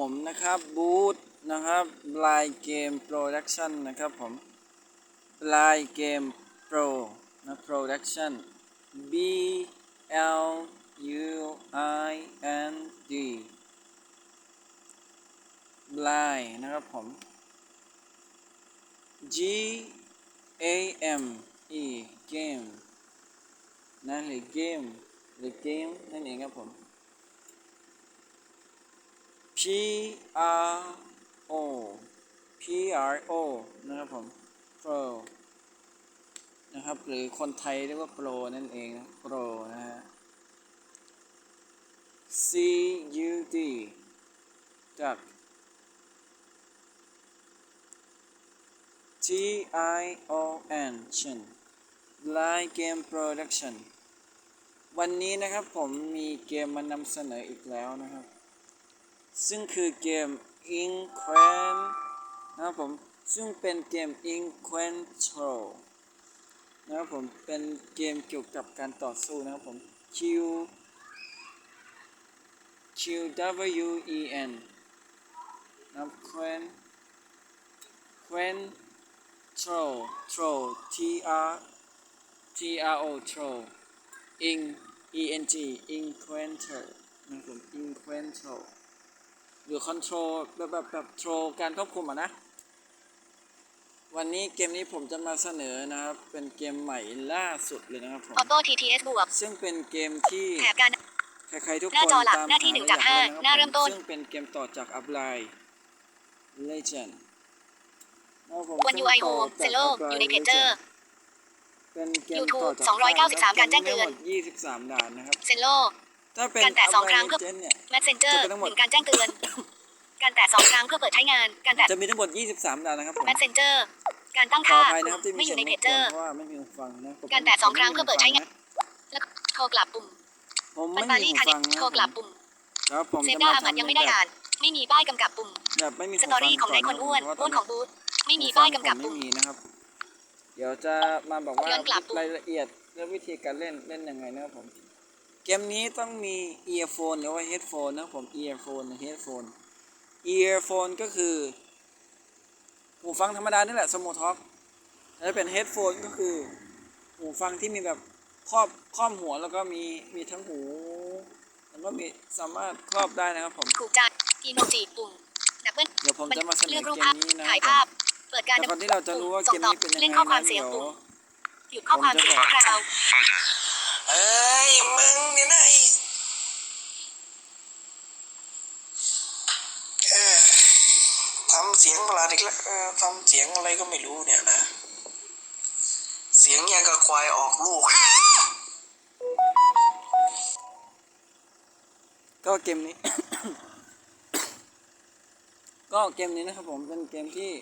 ผมนะครับบูธนะครับลายเกมโปรดักชันนะครับผมลายเกมโปรนะโปรดักชัน B L U I N D ลายนะครับผม G A M E เกมนะหรือเกมหรือเกมนั่นเองครับผม R O P R O นะครับผม Pro นะครับ หรือคนไทยเรียกว่า Pro นั่นเองนะ Pro นะฮะ C U D จาก T I O N ชิน Line Game Production วันนี้นะครับผมมีเกมมานำเสนออีกแล้วนะครับ ซึ่งคือเกม i n q u e n นะครับผมซึ่งเป็นเกม i n q u e n t r o นะครับผมเป็นเกมเกี่ยวกับการต่อสู้นะครับผม Q Q W E N นะครับ Quen Quen Tro Tro T R T R O Tro Ing E N G Inquenter นะครับผม Inquenter หรือ control แบบแบบแบบ control การควบคุมอะนะ วันนี้เกมนี้ผมจะมาเสนอนะครับ เป็นเกมใหม่ล่าสุดเลยนะครับผมออโต้ TTS บวกซึ่งเป็นเกมที่แถบการใครๆทุกหน้าคนจอหลักตามหน้าที่หหนึ่งและจากอยห้าล่ะคบหน้าเริ่มต้น ซึ่งเป็นเกมต่อจาก Upline Legend นะครับผมวันซึ่ง UI ต่อ Home จาก Zero Upline อยู่ในเพจเจอร์ Legend เป็นเกม YouTube ต่อจาก293การแจ้งเตือนกมมีทั้หมด23ด่านนะครับเซนโล ถ้าเป็นการแตะสองครั้ง Upline เพื่อ Legend เนี่ย Messenger จะเป็นทั้งหมด หนึ่งการแจ้งเตือน การแตะสองครั้งเพื่อเปิดใช้งาน การแตะ จะมีทั้งหมด 23ด่านนะครับผม Messenger การตั้งขอค่าอภัยนะครับที่มีไม่อเสียยู่งในรเพบจกเจวอนร์ เพราะว่าไม่มีหูฟังนะผมการแตะสองครั้งเพื่อเปิดใช้งาน แล้วก็โทรกลับปุ่มผมปัไม่นมีปารีหูคันฟังนะโทรกลับปุ่มแล้วผมเซจะด้ามาอามัดทำยังไม่ได้อ่าน ไม่มีป้ายกำกับปุ่ม แบบไม่มีหูสฟังตอรี่ของนายคนอ้วนเพราะอ้วนตของบูธไม่มีป้ายกำกับผมปุ่ม ไม่มีนะครับ เดี๋ยวจะมาบอกว่าย้อนกลับปุ่มรายละเอียดและวิธีการเล่นเล่นยังไงนะครับผม เกมนี้ต้องมี earphone หรือว่า headphone นะครับผม earphone หรือ headphone earphone ก็คือหูฟังธรรมดานี่แหละสม t ท็อกถ้าเป็น headphone ก็คือหูฟังที่มีแบบครอบครอบหัวแล้วก็มีมีทั้งหูแล้วก็มีสามารถครอบได้นะครับผมถูกใจอีโมจิปุ่มดับเบิลเดี๋ยวผมจะมาเสนเลืออกรูปเกภามพนี้นะคถ่ารัยบภาพเปิดการแต่ก่อนที่เราจะรู้ว่าเกมนี้เป็นยังไงเล่นข้อความนะเสียงเดี๋ยวปุ่มหยุดข้อความเสียงของเราเอ้ ยมึงเนี่ยนะไอ้เออทำเสียงประหลาดอีกแล้วเออทำเสียงอะไรก็ไม่รู้เนี่ยนะ เสียงอย่างกับควายออกลูก ก็เกมนี้ ก็เกมนี้นะครับผมเป็นเกมที่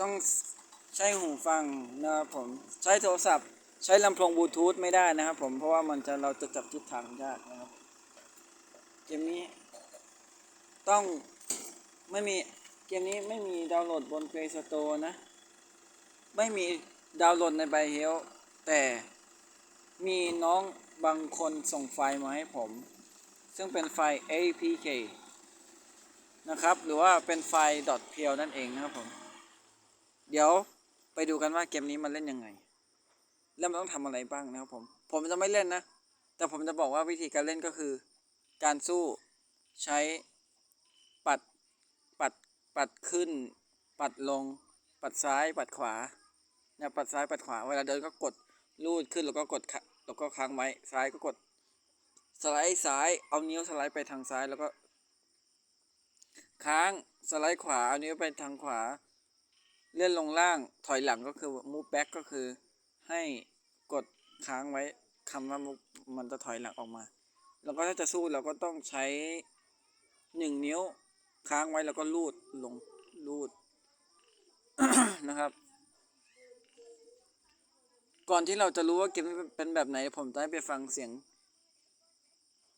ต้องใช้หูฟังนะครับผมใช้โทรศัพท์ ใช้ลำโพงบลูทูธไม่ได้นะครับผมเพราะว่ามันจะเราจะจับทิศทางยากนะครับเกมนี้ต้องไม่มีเกมนี้ไม่มีดาวน์โหลดบน Play Store นะ ไม่มีดาวน์โหลดในไบเฮลแต่มีน้องบางคนส่งไฟล์มาให้ผม ซึ่งเป็นไฟล์ APK นะครับ หรือว่าเป็นไฟล์ .pl นั่นเองนะครับผม เดี๋ยวไปดูกันว่าเกมนี้มันเล่นยังไง แล้วมันต้องทำอะไรบ้างนะครับผม ผมจะไม่เล่นนะ แต่ผมจะบอกว่าวิธีการเล่นก็คือ การสู้ใช้ปัดปัดปัดขึ้น ปัดลง ปัดซ้ายปัดขวาเนี่ยปัดซ้ายปัดขวาเวลาเดินก็กดลูดขึ้นแล้วก็กดค้าแล้วก็ค้างไว้ซ้ายก็กดสไลด์ซ้ายเอานิ้วสไลด์ไปทางซ้ายแล้วก็ ค้างสไลด์ขวาเอานิ้วไปทางขวา เลื่อนลงล่างถอยหลังก็คือ move back ก็คือให้ กดค้างไว้คำว่า move มันจะถอยหลังออกมา แล้วก็ถ้าจะสู้เราก็ต้องใช้หนึ่งนิ้วค้างไว้แล้วก็ลูดลงลูดนะครับ ก่อนที่เราจะรู้ว่าเกมเป็นแบบไหน ผมจะให้ไปฟังเสียง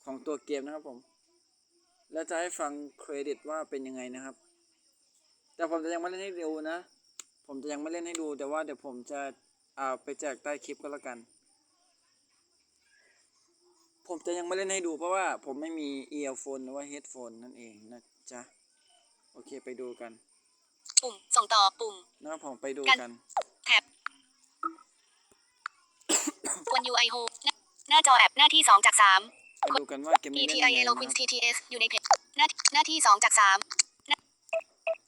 ของตัวเกมนะครับผม แล้วจะให้ฟังเครดิตว่าเป็นยังไงนะครับ แต่ผมจะยังไม่เล่นให้ดูนะ ผมจะยังไม่เล่นให้ดูแต่ว่าเดี๋ยวผมจะ เอาไปแจกใต้คลิปก็แล้วกันผผมจะยังไม่เล่นให้ดูเพราะว่าผมไม่มีเอียร์โฟนหรือว่าเฮดโฟนนั่นเองนะจ๊ะ โอเคไปดูกัน ปุ่มส่งต่อปุ่มนะครับผมไปดูกันกันแท็บวัน UI Home หน้าหน้าจอแอปหน้าที่สองจากสามไปดูกันว่าเกมนี้เล่นยังไง PTIA นะ l o ค q u i รับ n TTS อยู่ในเพจหน้าหน้าที่สองจากสาม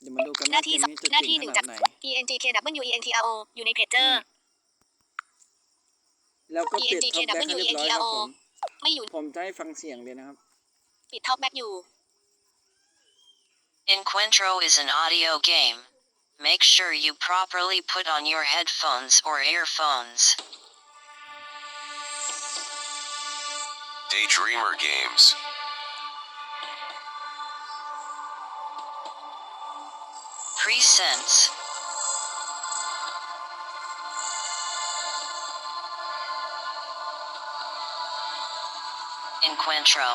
เดี๋ยวมาดูกันหว่าน้าเกที่มสองนี้จะหน้าจริที่งหนึ่งขจานาดไหน ENTKWENTRO อยู่ในเพจเจอร์ แล้วก็ปิดท็อปแบ็คให้เรียบร้อยครับผมไม่อยู่ผมจะให้ฟังเสียงเลยนะครับ ปิดท็อปแบ็กอยู่ Encuentro is an audio game. Make sure you properly put on your headphones or earphones. Daydreamer Games. Presents. Encuentro.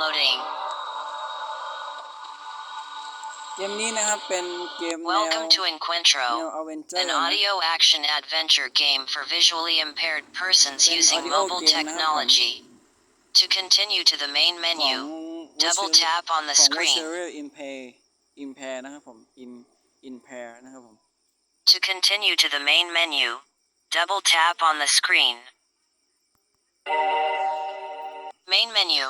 Loading. เกมนี้นะครับเป็นเกมแนว Welcome to แนว Encuentro, อเวนเจอ an ร์นะ audio action adventure game for visually impaired persons An using audio mobile game นะครับผม technology. To continue to the main ของ menu, double Voice- tap on the ของ screen. Voice Impair Impair นะครับผม In Impair นะครับผม To continue to the main menu, double tap on the screen. Main menu.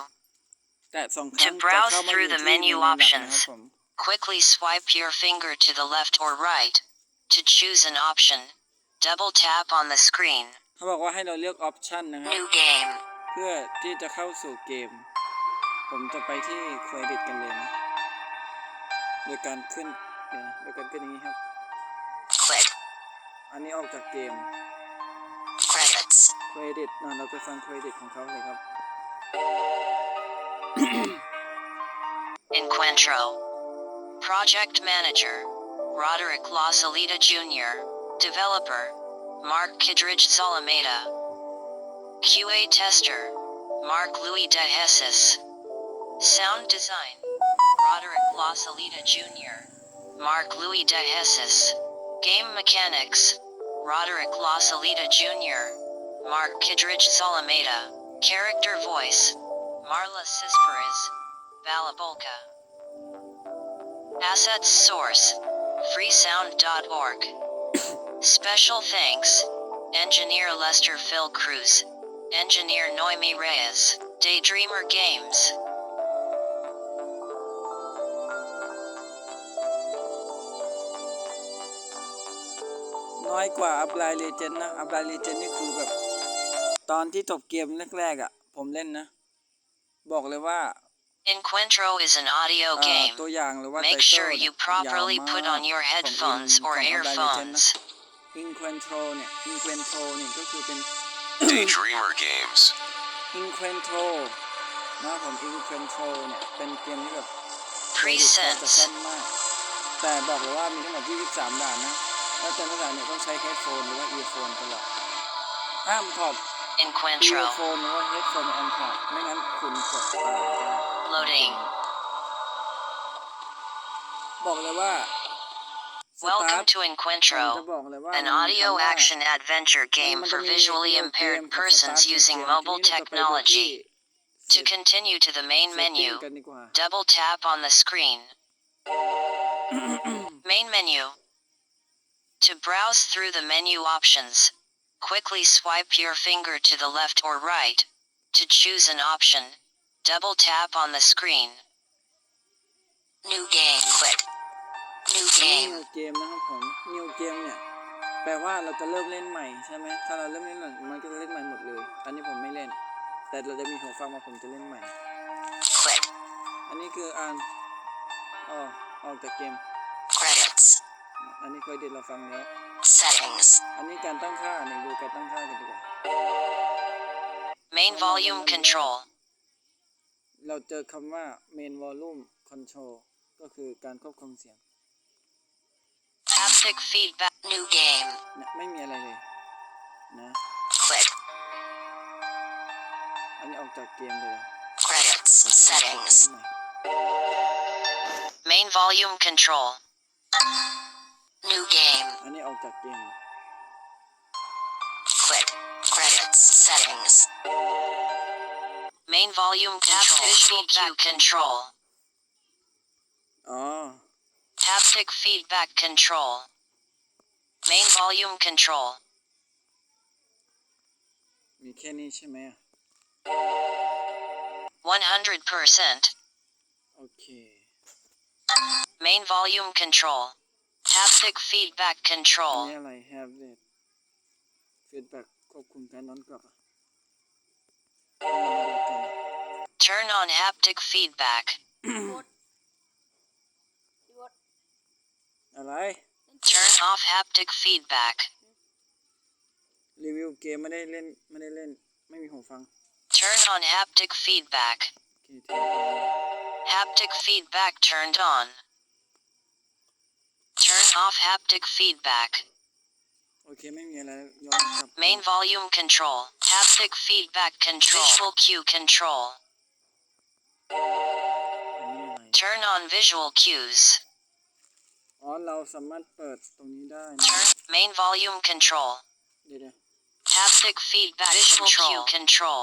แต่สองครั้ง To browse จะเข้ามา through อยู่ the ที่ menu เมนูหลัก options นะครับผม Quickly swipe your finger to the left or right. To choose an option, double tap on the screen. เขาบอกว่าให้เราเลือกออปชันนะครับ New game. เพื่อที่จะเข้าสู่เกม ผมจะไปที่เครดิตกันเลยนะ โดยการขึ้นเดี๋ยวนะโดยการขึ้นอย่างนี้ครับ Click. อันนี้ออกจากเกม Credits. เครดิตนะเราไปฟังเครดิตของเขาเลยครับ Encuentro. Project Manager. Roderick Lasalita Jr. Developer. Mark Kidridge Salameda. QA Tester. Mark Louis De Jesus. Sound Design. Roderick Lasalita Jr. Mark Louis De Jesus. Game Mechanics. Roderick Lasalita Jr. Mark Kidridge Salameda. Character Voice. Marla Sisperis. Balabolka. Assets Source. Freesound.org. Special thanks. Engineer Lester Phil Cruz. Engineer Noemi Reyes. Daydreamer Games. น้อยกว่าอัพไลน์เลเจนนะอัพไลน์เลเจนนี่คือแบบ ตอนที่จบเกมแรกๆอะ ผมเล่นนะ บอกเลยว่า Encuentro is an audio เอ่อ game. ตัวอย่างหรือว่า Make ไตเติล sure เนี่ย you properly ยาวมาก put on your ของ headphones In- or ของ Apple Legend นะ earphones. Inquentro เนี่ย Inquentro เนี่ยก็คือเป็น Daydreamer Games. Inquentro นะครับผม Inquentro เนี่ยเป็นเกมที่แบบ Presents จะสั้นมาก แต่บอกเลยว่ามีทั้งหมด23ด่านนะ แล้วแต่ละด่านเนี่ยต้องใช้เฮดโฟนหรือว่าเอียร์โฟนตลอดห้ามถอด เอีย Encuentro. ร์โฟนหรือว่าเฮดโฟนในอันขาดไม่งั้นคุณกดตายได้ Loading. บอกเลยว่า Welcome Start to ผม Encuentro, จะบอกเลยว่า an มันมี audio คำว่า action adventure game มัน for จะมี visually เกม impaired กับ persons Start ใน using เกม mobile ทีนี้เราจะไปดูที่ technology. To continue to the main setting menu, กันดีกว่า double tap on the screen. Main menu. To browse through the menu options, quickly swipe your finger to the left or right. To choose an option, double tap on the screen. New game. Click. New นิว game. เกมนะครับผมนิวเกมเนี่ย แปลว่าเราจะเริ่มเล่นใหม่ใช่ไหมถ้าเราเริ่มเล่นใหม่มันก็จะเล่นใหม่หมดเลย อันนี้ผมไม่เล่น แต่เราจะมีหูฟังมาผมจะเล่นใหม่ Click. อันนี้คืออ่านอ๋อออกจากเกม Credits. อันนี้เคยเด็ดเราฟังแล้ว Settings. อันนี้การตั้งค่าหนึ่งดูการตั้งค่ากันดีกว่า Main volume control. เราเจอคำว่า main volume control ก็คือการควบคุมเสียง Haptic feedback. New game. นะไม่มีอะไรเลยนะ Click. อันนี้ออกจากเกมเลย Credits. Settings. Main volume control. New game. อันนี้ออกจากเกม Click. credits settings Main volume control. Visual cue control. อ๋อ Haptic feedback control. Main volume control. มีแค่นี้ใช่ไหมอะ 100%. โอเค Main volume control. Haptic feedback อัน control. นี้อะไร have it feedback ควบคุมการนอนกลับอะเอามาดูกัน Turn on haptic feedback. อะไร Turn off haptic feedback. รีวิวเกมไม่ได้เล่น ไม่ได้เล่น ไม่มีหูฟัง Turn on haptic feedback. โอเคเทปเอาไว้ Haptic feedback turned on. Turn off haptic feedback. โอเค ไม่มีอะไรย้อนกลับ Main volume control. Haptic feedback control. Visual cue control. อันนี้อะไร Turn on visual cues. อ๋อ เราสามารถเปิดตรงนี้ได้นะ Turn main volume control. เดี๋ยวเดี๋ยว Haptic feedback visual cue control.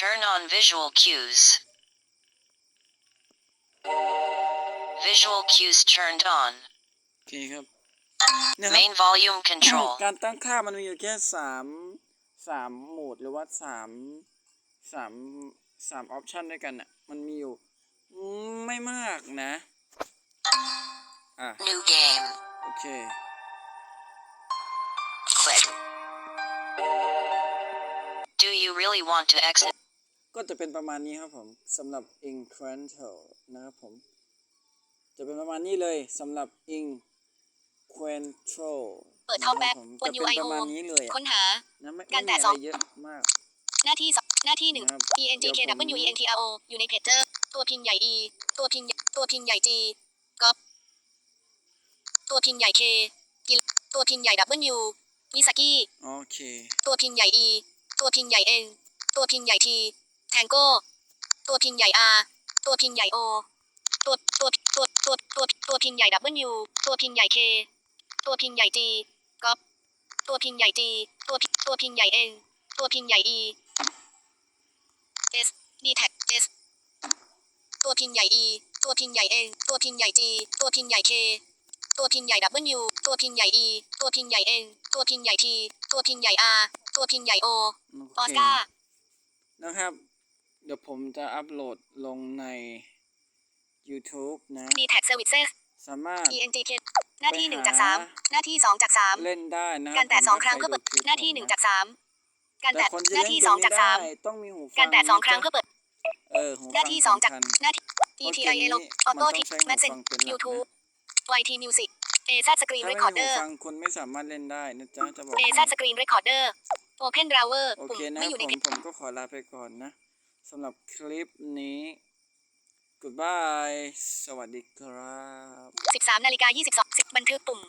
Turn on visual cues. Visual cues turned on. โอเคครับ เนี่ยครับ Main volume control. การตั้งค่ามันมีอยู่แค่สามสามโหมดหรือว่าสามสามสามออปชันด้วยกันอะ มันมีอยู่อืมไม่มากนะ อะ new game โอเค click Do you really want to exit? ก็จะเป็นประมาณนี้ครับผมสำหรับ Incremental นะครับผม จะเป็นประมาณนี้เลยสำหรับ Incremental เปิด Talkback นะครับผมบนจะเป็น UI ประมาณ Home นี้เลยอะค้นหานะไม่การไม่แตะมีสอะองไรเยอะมาก หน้าที่สองหน้าที่หนึ่งนะครับ E N T K เดี๋ยวผม W E N T R O อยู่ในเพจเจอร์ตัวพิมพ์ใหญ่ E ตัวพิมพ์ตัวพิมพ์ใหญ่ G ก๊อปตัวพิมพ์ใหญ่ K กิตัวพิมพ์ใหญ่ W มิสกี้โอเค ตัวพิมพ์ใหญ่ E ตัวพิมพ์ใหญ่ N ตัวพิมพ์ใหญ่ T แทงโก้ ตัวพิมพ์ใหญ่ R ตัวพิมพ์ใหญ่ O ตัวตัว ตัวตัวตัวตัวพิมพ์ใหญ่ W ตัวพิมพ์ใหญ่ K ตัวพิมพ์ใหญ่ G ก๊อปตัวพิมพ์ใหญ่ G ตัวพิตัวพิมพ์ใหญ่ N ตัวพิมพ์ใหญ่ E S D tag S ตัวพิมพ์ใหญ่ E ตัวพิมพ์ใหญ่ N ตัวพิมพ์ใหญ่ G ตัวพิมพ์ใหญ่ K ตัวพิมพ์ใหญ่ W ตัวพิมพ์ใหญ่ E ตัวพิมพ์ใหญ่ N ตัวพิมพ์ใหญ่ T ตัวพิมพ์ใหญ่ R ตัวพิมพ์ใหญ่ O โอออเคสการ์นะครับ เดี๋ยวผมจะอัปโหลดลงใน YouTube นะ D tag services สามารถ E N G K หน้าที่ไปหนึ่งหาจากสามหน้าที่สองจากสามเล่นได้นะการแตะผมสองครั้งไม่เพื่อเปิดคยคลิปหน้าที่ผมหนึ่งะจากสามการแต่แตะคนที่หน้าเล่นที่เกสองมจากนี้สามได้ต้องมีหูฟังการแตะสองครั้งนะเพื่อเปิดเออหูฟังหน้าที่สองจากสำคัญหน้าที่ T T I L ออโต้ทิมันต้องใช้หูแมสเซนฟังเป็นหลักนะ YouTube Y T Music A Z Screen ถ้าไม่มีหู Recorder ฟังคุณไม่สามารถเล่นได้นะจ๊ะจะบอก A ให้ Z Screen Recorder Open Drawer โอปุ่มเคนะไม่อยู่ผในมเพจผมก็ขอลาไปก่อนนะสำหรับคลิปนี้ goodbye สวัสดีครับ 13นาฬิกา22 10บันทึกปุ่ม